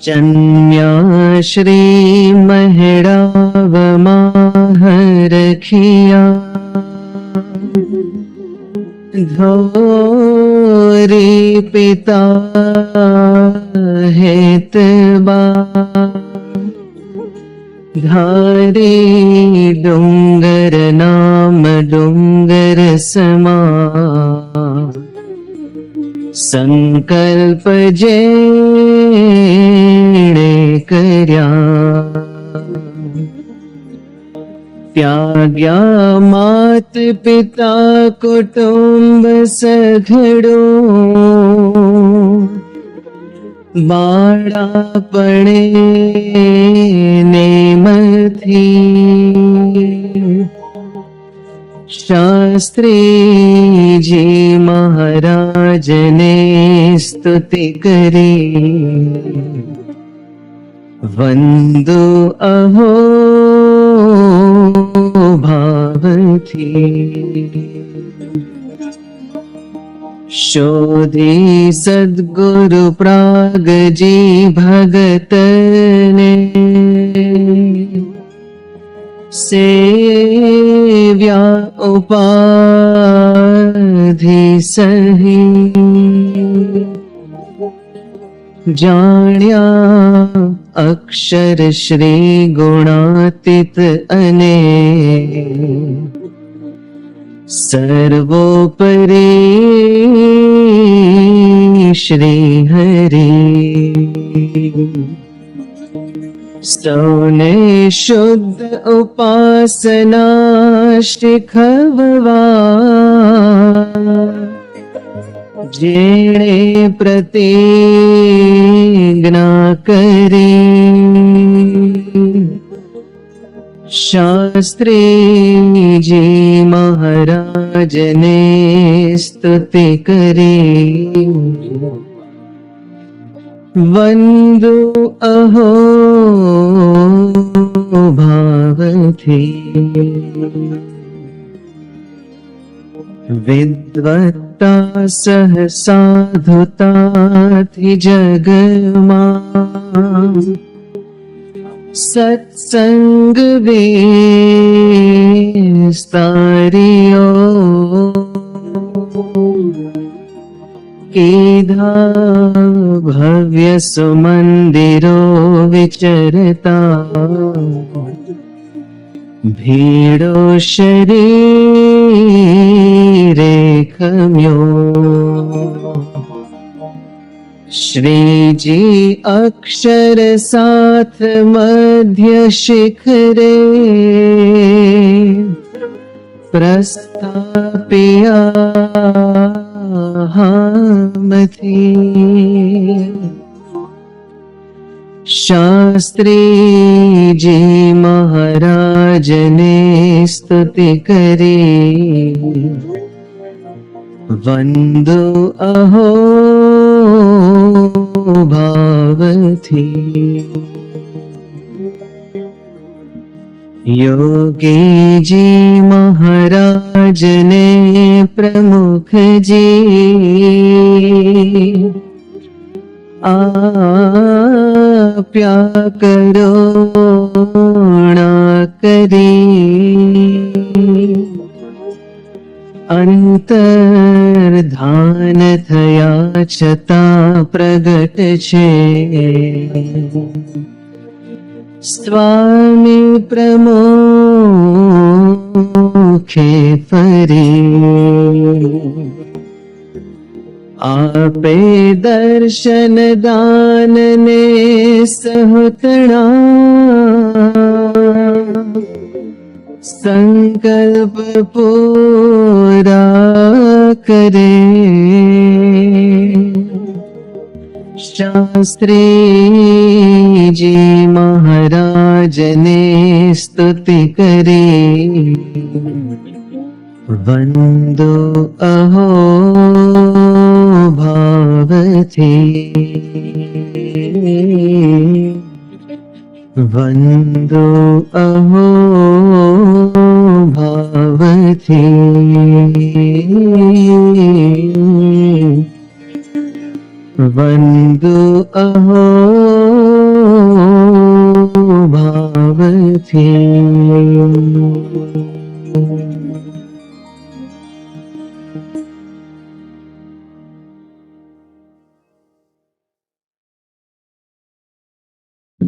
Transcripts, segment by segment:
ચન્યા શ્રી મહેડાવમાં રખિયા ધોરી પિતા હેતબા ધારી ડુંગર નામ ડુંગર સમા સંકલ્પ જેણે કર્યા. ત્યાગ્યા માત પિતા કુટુંબ સઘડો બાળાપણે નેમથી શાસ્ત્રીજી મહારાજને સ્તુતિ કરી વંદુ અહો ભાવથી શોધી સદગુરુ પ્રાગજી ભગતને સેવ્યા ઉપાધિ સહી જાણ્યા અક્ષર શ્રી ગુણાતીત અને સર્વોપરી શ્રી હરી સૌને શુદ્ધ ઉપાસના શીખવવા. જેણે પ્રતિજ્ઞા કરી શાસ્ત્રીજી મહારાજને સ્તુતિ કરી વંદુ અહો ભાવથી વિદ્વત્તા સહ સાધુતાથી જગમાં સત્સંગ વિસ્તારિયો કીધા ભવ્ય સુમંદિરો વિચરતા ભીડો શરીરે ખમ્યો શ્રીજી અક્ષર સાથ મધ્ય શિખરે પ્રસ્થાપ્યા હામથી. શાસ્ત્રીજી મહારાજને સ્તુતિ કરી વંદો અહો ભાવથી યોગીજી મહારાજને પ્રમુખજી આપ્યા કરોણા કરી. અંતર્ધાન થયા છતાં પ્રગટ છે. સ્વામી પ્રમોખે ફરી. આપે દર્શન દાન ને સહતણા સંકલ્પ પૂરા કરે શાસ્ત્રીજી મહારાજને સ્તુતિ स्तुति વંદો અહો ભાવથી વંદો અહો ભાવથી વંદુ અહો ભાવથી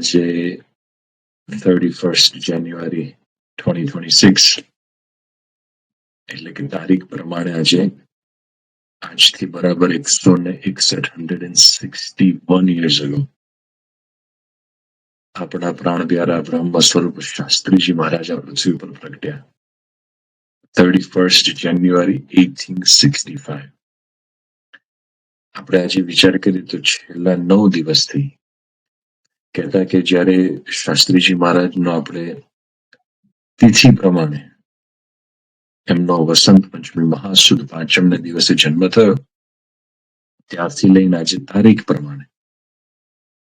થર્ટી ફર્સ્ટ જાન્યુઆરી ટ્વેન્ટી એટલે કે તારીખ પ્રમાણે આજે આજથી બરાબર એકસો ને એકસઠ hundred and sixty one years ago આપણા પ્રાણ પ્યારા બ્રહ્મ સ્વરૂપ શાસ્ત્રીજી મહારાજ આ પૃથ્વી ઉપર પ્રગટ્યા. Thirty first January eighteen sixty five આપણે આજે વિચાર કરીએ તો છેલ્લા નવ દિવસથી કહેતા કે જ્યારે શાસ્ત્રીજી મહારાજનો આપણે તિથિ પ્રમાણે એમનો વસંત પંચમી મહાસુદ પાંચમને દિવસે જન્મ થયો, ત્યારથી લઈને આજે તારીખ પ્રમાણે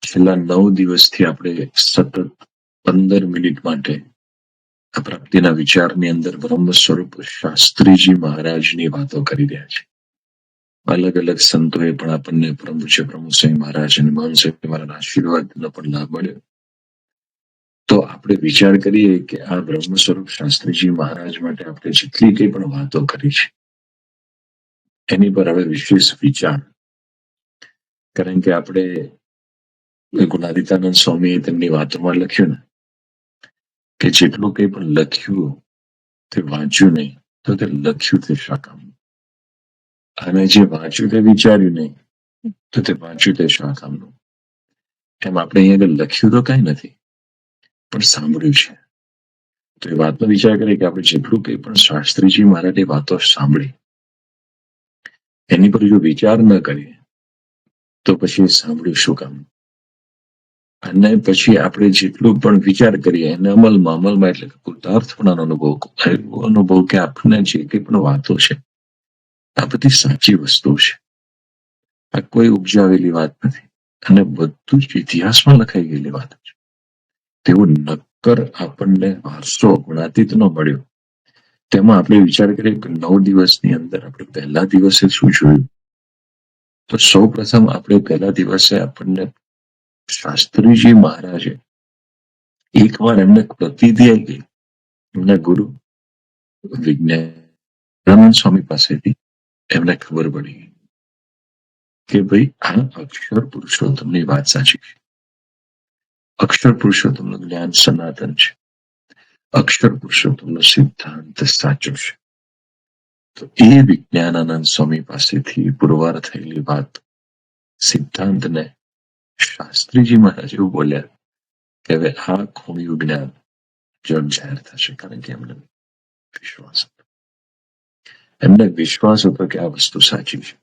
છેલ્લા નવ દિવસથી આપણે સતત પંદર મિનિટ માટે આ પ્રાપ્તિના વિચારની અંદર બ્રહ્મ સ્વરૂપ શાસ્ત્રીજી મહારાજની વાતો કરી રહ્યા છે અલગ અલગ સંતોએ પણ આપણને પરમ પૂજ્ય મહારાજ અને મહંત સ્વામી મહારાજના આશીર્વાદનો પણ લાભ મળ્યો. તો આપણે વિચાર કરીએ કે આ બ્રહ્મ સ્વરૂપ શાસ્ત્રીજી મહારાજ માટે આપણે જેટલી કંઈ પણ વાતો કરી છે, એની પર હવે વિશેષ વિચાર. કારણ કે આપણે ગુણાદિતાનંદ સ્વામીએ તેમની વાતોમાં લખ્યું ને, કે જેટલું કંઈ પણ લખ્યું તે વાંચ્યું નહીં, તો તે લખ્યું તે શા કામ અને જે વાંચ્યું તે વિચાર્યું નહીં, તો તે વાંચ્યું તે શા કામનું? એમ આપણે અહીંયા આગળ લખ્યું તો કઈ નથી, પણ સાંભળ્યું છે. તો એ વાતનો વિચાર કરીએ કે આપણે જેટલું કંઈ પણ શાસ્ત્રીજી મહારાજે વાતો સાંભળી. એની પર જો વિચાર ન કરીએ, તો પછી સાંભળ્યું શું કામ? અને પછી આપણે જેટલું પણ વિચાર કરીએ, એને અમલમાં અમલમાં એટલે કૃતાર્થપણાનો અનુભવ અનુભવ કે આપણને જે કંઈ પણ વાતો છે આ સાચી વસ્તુ છે. આ કોઈ ઉપજાવેલી વાત નથી. અને બધું જ ઇતિહાસમાં લખાઈ ગયેલી વાત છે. તેવું નક્કર આપણને વારસો ગુણાતીતનો મળ્યો. તેમાં આપણે વિચાર કરીએ કે નવ દિવસની અંદર આપણે પહેલા દિવસે શું જોયું? તો સૌ પ્રથમ આપણે પહેલા દિવસે આપણને શાસ્ત્રીજી મહારાજે એકવાર એમને પ્રતિધ્યાય આવી ગઈ એમના ગુરુ વિજ્ઞાન સ્વામી પાસેથી એમને ખબર પડી કે ભાઈ, આ અક્ષર પુરુષોત્તમની વાત સાચી છે. અક્ષર પુરુષોત્તમનું જ્ઞાન સનાતન છે. અક્ષર પુરુષોત્તમનો સિદ્ધાંત સાચો છે. તો એ વિજ્ઞાનાનંદ સ્વામી પાસેથી પુરવાર થયેલી વાત સિદ્ધાંતને શાસ્ત્રીજી મહારાજ એવું બોલ્યા કે હવે આ ખોયું જ્ઞાન જગ જાહેર થશે કારણ કે એમને વિશ્વાસ એમને વિશ્વાસ હતો કે આ વસ્તુ સાચી છે.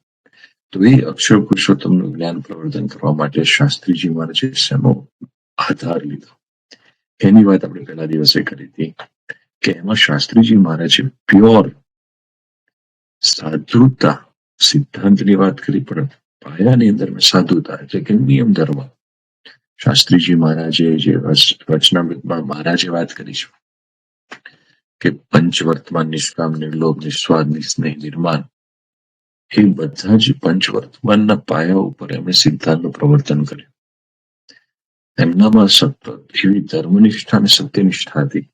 તો એ અક્ષર પુરુષોત્તમનું જ્ઞાન પ્રવર્તન કરવા માટે શાસ્ત્રીજી મહારાજે શેનો આધાર લીધો. એની વાત આપણે પહેલા દિવસે કરી હતી કે એમાં શાસ્ત્રીજી મહારાજે પ્યોર સાધુતા સિદ્ધાંતની વાત કરી, પણ પાયાની અંદર સાધુતા એટલે કે નિયમ ધર્મ. શાસ્ત્રીજી મહારાજે જે વચનામૃતમાં મહારાજે વાત કરી છે. કે પંચ વર્તમાન નિષ્કામ, નિર્લોભ નિસ્વાદ નિસ્નેહ, નિર્માણ. એ બધા જ પંચ વર્તમાનના પાયા ઉપર એમણે સિદ્ધાંતનું પ્રવર્તન કર્યું. એમનામાં સતત એવી ધર્મનિષ્ઠા અને સત્યનિષ્ઠા હતી.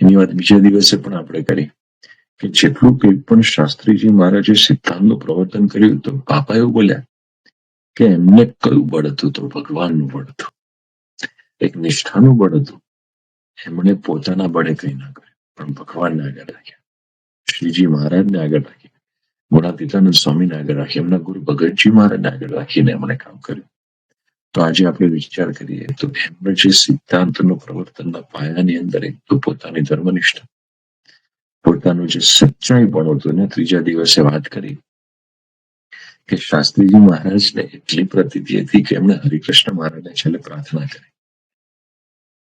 એની વાત બીજા દિવસે પણ આપણે કરી કે જેટલું કંઈ પણ શાસ્ત્રીજી મહારાજે સિદ્ધાંતનું પ્રવર્તન કર્યું તો બાપા એવું બોલ્યા કે એમને કયું બળ હતું તો ભગવાનનું બળ હતું. એક નિષ્ઠાનું બળ હતું. એમણે પોતાના બળે કંઈ ના કર્યું. પણ ભગવાનને આગળ રાખ્યા. શ્રીજી મહારાજને આગળ રાખી મોટા પિતાનંદ સ્વામીને આગળ રાખી એમના ગુરુ ભગતજી મહારાજને આગળ રાખીને એમણે કામ કર્યું. તો આજે આપણે વિચાર કરીએ તો એમણે જે સિદ્ધાંતનું પ્રવર્તનના પાયાની અંદર એક તો પોતાની ધર્મનિષ્ઠા. પોતાનું જે સચ્ચાઈ પણ હતું ને ત્રીજા દિવસે વાત કરી કે શાસ્ત્રીજી મહારાજને એટલી પ્રતીતિ હતી કે એમણે હરિકૃષ્ણ મહારાજને છેલ્લે પ્રાર્થના કરી.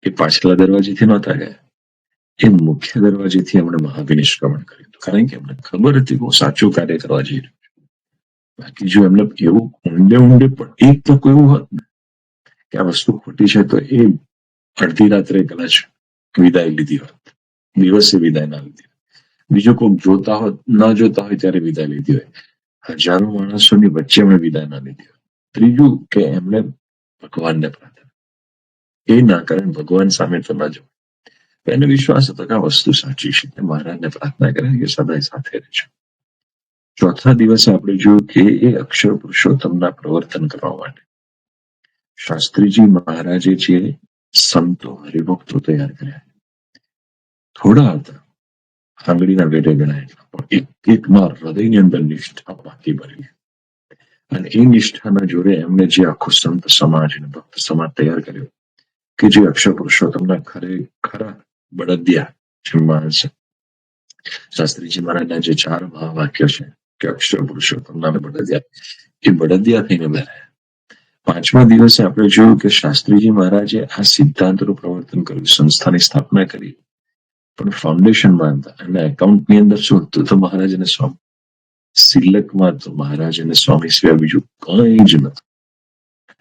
એ પાછલા દરવાજેથી નહોતા ગયા. એ મુખ્ય દરવાજેથી એમણે મહાવિનિષ્ક્રમણ કર્યું કારણ કે એમને ખબર હતી કે સાચું કાર્ય કરવા જઈ રહ્યો બાકી જો એમને એવું ઊંડે ઊંડે પણ એક તો એવું હોત ને, કે આ વસ્તુ ખોટી છે, તો એ અડધી રાત્રે કદાચ વિદાય લીધી હોત. દિવસે વિદાય ના લીધી. બીજો કોઈક જોતા હોત, ન જોતા હોય ત્યારે વિદાય લીધી હોય. હજારો માણસોની વચ્ચે એમણે વિદાય ના લીધી હોય ત્રીજું કે એમણે ભગવાનને પ્રાર્થના એ ના કારણ ભગવાન સામે તો ન જવું એને વિશ્વાસ હતો કે આ વસ્તુ સાચી છે તે મહારાજને પ્રાર્થના કરે કે સદાય સાથે રહેજો ચોથા દિવસે આપણે જોયું કે એ અક્ષર પુરુષોત્તમના પ્રવર્તન કરવા માટે શાસ્ત્રીજી મહારાજે જે સંતો હરિભક્તો તૈયાર કર્યા થોડા હતા આંગળીના વેઢે ગણાય પણ એક એકમાં હૃદયની અંદર નિષ્ઠા બાકી ભરી અને એ નિષ્ઠાના જોડે એમને જે આખો સંત સમાજ અને ભક્ત સમાજ તૈયાર કર્યો કે જે અક્ષર પુરુષોત્તમના ખરે ખરા બળદિયા જે. શાસ્ત્રીજી મહારાજના જે ચાર મહાવાક્ય છે, કે અક્ષર પુરુષોત્તમના બળદિયા એ બળદિયા થઈને બેઠા. પાંચમા દિવસે આપણે જોયું કે શાસ્ત્રીજી મહારાજે આ સિદ્ધાંતનું પ્રવર્તન કર્યું, સંસ્થાની સ્થાપના કરી. પણ ફાઉન્ડેશન માનતા અને એકાઉન્ટની અંદર શું હતું? તો મહારાજ અને સ્વામી. સિલકમાં તો મહારાજ અને સ્વામી સિવાય બીજું કંઈ જ નતું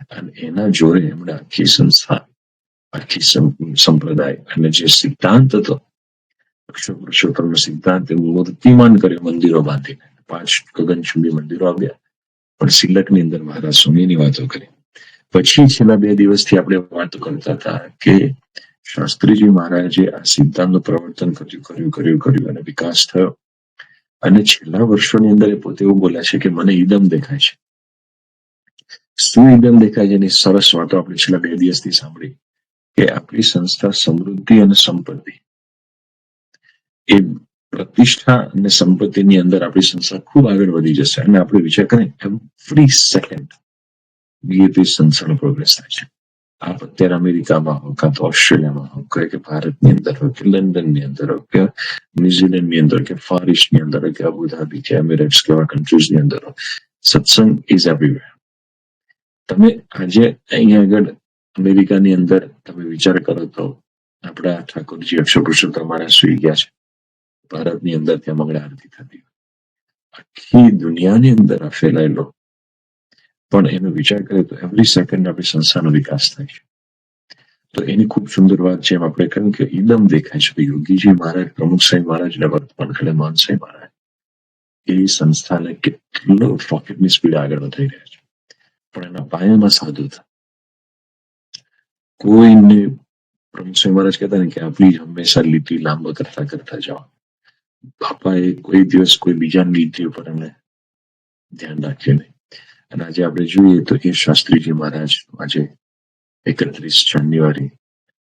અને એના જોડે એમણે આખી સંસ્થા આખી સંપ્રદાય અને જે સિદ્ધાંત હતો અક્ષર પુરુષોત્તમનો સિદ્ધાંત એવું મૂર્તિમાન કર્યો મંદિરો બાંધીને પાંચ ગગનચુંબી મંદિરો આવ્યા પણ સિલકની અંદર મહારાજ સ્વામીની વાતો કરી પછી છેલ્લા બે દિવસથી આપણે વાતો કરતા હતા કે શાસ્ત્રીજી મહારાજે આ સિદ્ધાંતનું પ્રવર્તન કર્યું કર્યું કર્યું કર્યું અને વિકાસ થયો અને છેલ્લા વર્ષોની અંદર એ પોતે એવું બોલ્યા છે કે મને ઈદમ દેખાય છે શું ઈદમ દેખાય છે એની સરસ વાતો આપણે છેલ્લા બે દિવસથી સાંભળી કે આપણી સંસ્થા સમૃદ્ધિ અને સંપત્તિ. એ પ્રતિષ્ઠા અને સંપત્તિની અંદર આપણી સંસ્થા ખૂબ આગળ વધી જશે અને આપણે વિચાર કરીએ એવરી સેકન્ડ સંસ્થાનો પ્રોગ્રેસ થાય છે. આપ અત્યારે અમેરિકામાં હો કાં તો ઓસ્ટ્રેલિયામાં હો કે ભારતની અંદર હોય કે લંડનની અંદર હોય કે ન્યુઝીલેન્ડની અંદર કે ફાર ઇસ્ટની અંદર હોય કે અબુધાબી કે એમિરેટ્સ કેવા કન્ટ્રીઝની અંદર હોય સત્સંગ ઇઝ એવરીવેર તમે આજે અહીંયા આગળ અમેરિકાની અંદર તમે વિચાર કરો તો આપણા ઠાકોરજી અક્ષર પુરુષોત્તમ મારા સુઈ ગયા છે. ભારતની અંદર ત્યાં મંગળા આરતી થતી હોય. આખી દુનિયાની અંદર આ ફેલાયેલો. પણ એનો વિચાર કરીએ તો એવરી સેકન્ડ આપણી સંસ્થાનો વિકાસ થાય છે. તો એની ખૂબ સુંદર વાત જેમ આપણે કહ્યું કે ઈદમ દેખાય છે. કે યોગીજી મહારાજ, પ્રમુખ સાહેબ મહારાજ અને વર્તમાન કાળે માન સાહેબ મહારાજ. એ સંસ્થાને કેટલો રોકેટની સ્પીડ આગળ વધારી રહ્યા છે. પણ એના પાયામાં સાધુ હતા. કોઈને સાહેબ મહારાજ કહેતા ને કે આપણી હંમેશા લીટી લાંબો કરતા કરતા જાઓ. બાપાએ કોઈ દિવસ કોઈ બીજાની લીટી ઉપર એમને ધ્યાન રાખ્યું નહીં. અને આજે આપણે જોઈએ તો એ શાસ્ત્રીજી મહારાજ આજે એકત્રીસ જાન્યુઆરી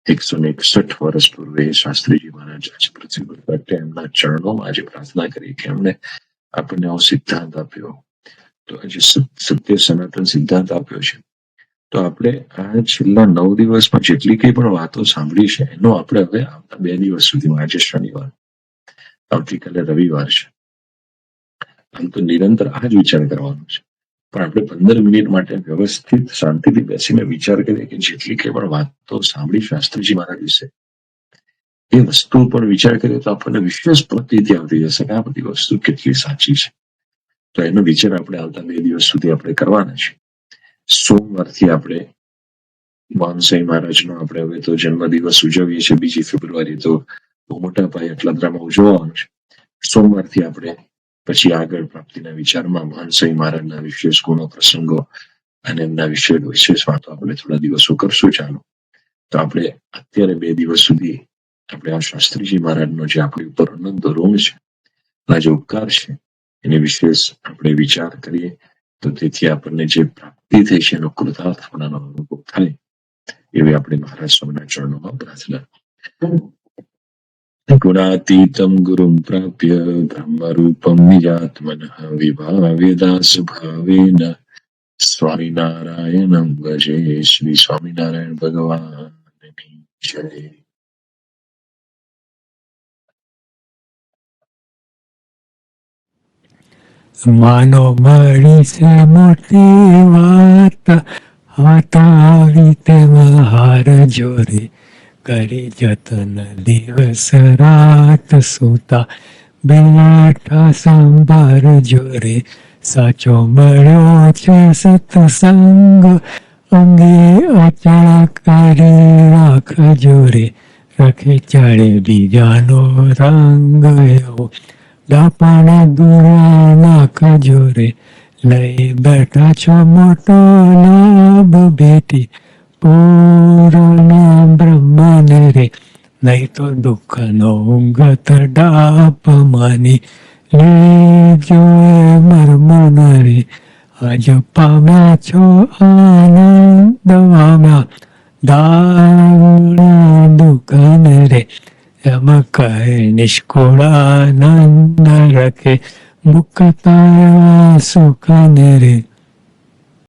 એકસો ને એકસઠ વર્ષ પૂર્વે શાસ્ત્રીજી મહારાજ આજે પૃથ્વી પર પ્રગટ્યા. એમના ચરણોમાં આજે પ્રાર્થના કરી કે એમણે આપણને આવો સિદ્ધાંત આપ્યો. તો આજે સત્ય સનાતન સિદ્ધાંત આપ્યો છે. તો આપણે આ છેલ્લા નવ દિવસમાં જેટલી કઈ પણ વાતો સાંભળી છે, એનો આપણે હવે આવતા બે દિવસ સુધીમાં આજે શનિવાર, આવતીકાલે રવિવાર છે. આમ તો નિરંતર આ જ વિચાર કરવાનો છે. પણ આપણે પંદર મિનિટ માટે વ્યવસ્થિત શાંતિથી બેસીને વિચાર કરીએ કે જેટલી કઈ પણ વાતો સાંભળી શાસ્ત્રીજી મારા વિશે, એ વસ્તુ પર વિચાર કરીએ તો આપણને વિશેષ પ્રતિથી આવતી જશે કે આ બધી વસ્તુ કેટલી સાચી છે. તો એનો વિચાર આપણે આવતા બે દિવસ સુધી આપણે કરવાના છે. સોમવારથી આપણે માનસાઈ મહારાજનો આપણે હવે તો જન્મદિવસ ઉજવીએ છીએ બીજી ફેબ્રુઆરી તો મોટા પાયે અટલાદરામાં ઉજવવાનું છે. સોમવારથી આપણે પછી આગળ પ્રાપ્તિના વિચારમાં માનસાઈ મહારાજના વિશેષ ગુણો, પ્રસંગો અને એમના વિશે વિશેષ વાતો આપણે થોડા દિવસો કરશું ચાલો. તો આપણે અત્યારે બે દિવસ સુધી આપણે આ શાસ્ત્રીજી મહારાજનો જે આપણી ઉપર અનંત ઋણ છે આ જે ઉપકાર છે, એને વિશેષ આપણે વિચાર કરીએ તો તેથી આપણને જે પ્રાપ્તિ થઈ છે એનો કૃતાર્થપણાનો અનુભવ થાય એવી આપણી મહારાજ સ્વામીના ચરણોમાં પ્રાર્થના ગુણાતીતમ ગુરુમ પ્રાપ્ય બ્રહ્મરૂપમ નિજાત્મન વિભાવ્યદાસ ભાવેન સ્વામિનારાયણમ ભજે શ્રી સ્વામિનારાયણ ભગવાન જય. માનો મળી છે મોટી વાત. આવી તેમાં હાર જોરે કરી જતન દિવસ રાત સુતા. બેઠા સંભાર જોરે સાચો મળ્યો છે સત્સંગ. અંગે અચળ કરી રાખ જોરે. રખે ચડે બીજાનો રંગ એવો. દાપણ દુરા નાખ જોરે લઈ બેઠા છો મોટો લાભ ભેટી. પૂર્ણ બ્રહ્માને રે, નહીં તો દુઃખનો ગત ડાપ માની લેજો મર્મન રે. આજ પામ્યા છો આનંદ પામ્યા દારૂણા દુકાન રે. 山海しこらなんだらけ、僕たやはそかねれ。